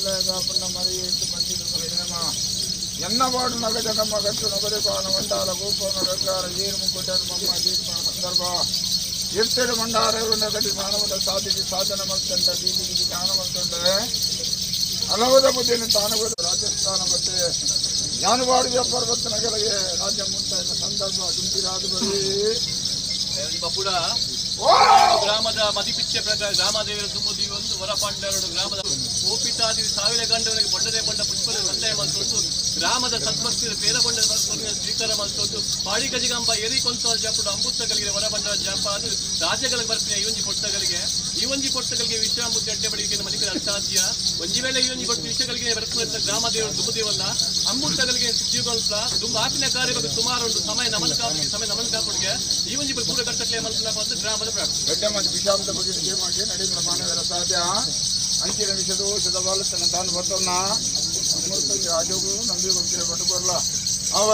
పిల్లగా కాకుండా మరి ఎటు మంచిది ప్రేమ ఎన్నవాడు నగ జగమ్మ గట్టు నగరి పాన వండాల గోపన రకాల జీర్ము కొట్టను మమ్మ దీర్మ సందర్భ ఎత్తడి మండారు నగటి మానవుల సాధికి సాధన మల్తండ దీనికి జ్ఞానమంతుండే ಹಲವದಪ್ಪು ದಿನ ತಾನುಗಳು ರಾಜಸ್ಥಾನ ಮತ್ತೆ ಜಾನುವಾರು ಪರ್ವತ ನಗರಿಗೆ ರಾಜ್ಯ ಮುಂತಾದ ಸಂದರ್ಭ ದುಂಬಿರಾದು ಬರೀ ಬಪ್ಪುಡ ಓ ಗ್ರಾಮದ ಮದಿಪಿಚ್ಚೆ ಪ್ರಕಾರ ಗ್ರಾಮದೇವರ ತುಂಬುದಿ ಒಂದು ಹೊರಪಂಡರಡು ಗ್ರಾಮದ ಓಪಿತಾದಿ ಸಾವಿರ ಗಂಡವನಿಗೆ ಬೊಡ್ಡದೆ ಬಂಡ ಪುಷ್ಪದ ಸಂದಾಯ ಮಲ್ತೊಂದು ಗ್ರಾಮದ ಸದ್ಭಕ್ತಿಯ ಪೇರ ಬಂಡ ಸ್ವೀಕಾರ ಮಲ್ತೊಂದು ಬಾಡಿ ಗಜಿಗಂಬ ಎರಿ ಕೊಂತಾಲ್ ಜಾಪುಡು ಅಂಬುತ್ತಗಳಿಗೆ ಹೊರಬಂಡ ಜಾಪ ಅದು ರಾಜ್ಯಗಳಿಗೆ ಬರ್ತೀನಿ ಈ ಒಂಜಿ ಪೊಟ್ಟಗಳಿಗೆ ಈ ಒಂಜಿ ಪೊಟ್ಟಗಳಿಗೆ ವಿಶ್ರಾಂಬುದ್ಧಿ ಅಡ್ಡೆ ಬಡಿಗೆ ಮಲಿಕರ ಅಸಾಧ್ಯ ಒಂಜಿ ವೇಳೆ ಈ ಒಂಜಿ ಕೊಟ್ಟು ವಿಷಯಗಳಿಗೆ ಬರ್ತಿದ್ದ ಗ್ರಾಮ ದೇವರು ದುಬುದೇವಲ್ಲ. ಅಂಬುತ್ತಗಳಿಗೆ ಸುದ್ದಿಗೊಲ್ಪ ದುಂಬ ಆಪಿನ ಕಾರ್ಯ ಬಗ್ಗೆ ಸುಮಾರು ಒಂದು ಸಮಯ ನಮನ ಕಾಪಿಗೆ ಸಮಯ ನಮನ ಕಾಪುಡಿಗೆ ಈ ಒಂಜಿ ಕೂಡ ಕಟ್ಟಲೆ ಮಾಡಿ ನಡೆಯುವ ಗ್ರಾಮದ ಪ್ರಾರಂಭ ಅಂಚಿನ ವಿಷದ ಔಷಧ ಬಾಲತನ ತಾನು ಬರ್ತವನ್ನ ರಾಜೋಗು ನಂಬಿ ಹೋಗ್ತಿರ ಬಟ್ಟು ಬರಲ್ಲ ಅವರ